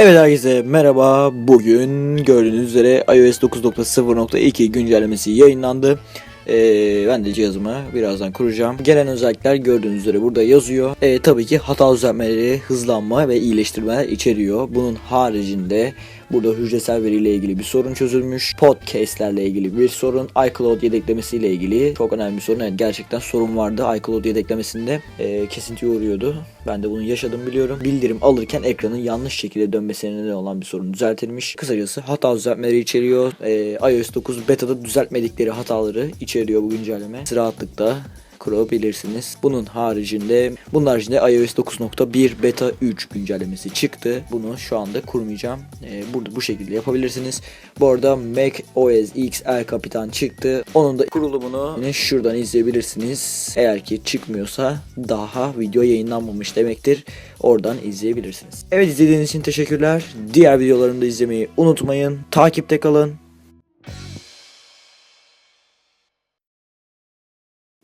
Evet herkese merhaba. Bugün gördüğünüz üzere iOS 9.0.2 güncellemesi yayınlandı. Ee, ben de cihazımı birazdan kuracağım. Gelen özellikler gördüğünüz üzere burada yazıyor. Ee, tabii ki hata düzeltmeleri, hızlanma ve iyileştirmeler içeriyor. Bunun haricinde burada hücresel veriyle ilgili bir sorun çözülmüş. Podcast'lerle ilgili bir sorun. iCloud yedeklemesiyle ilgili çok önemli bir sorun. Evet, gerçekten sorun vardı iCloud yedeklemesinde. Ee, kesintiye uğruyordu. Ben de bunu yaşadım biliyorum. Bildirim alırken ekranın yanlış şekilde dönmesine neden olan bir sorun düzeltilmiş. Kısacası hata düzeltmeleri içeriyor. Ee, iOS 9 beta'da düzeltmedikleri hataları içeriyor bu güncelleme. Siz Rahatlıkla kurabilirsiniz. Bunun haricinde bunun haricinde iOS 9.1 beta 3 güncellemesi çıktı. Bunu şu anda kurmayacağım. Ee, burada bu şekilde yapabilirsiniz. Bu arada Mac OS X El Capitan çıktı. Onun da kurulumunu yine şuradan izleyebilirsiniz. Eğer ki çıkmıyorsa daha video yayınlanmamış demektir. Oradan izleyebilirsiniz. Evet izlediğiniz için teşekkürler. Diğer videolarımı da izlemeyi unutmayın. Takipte kalın.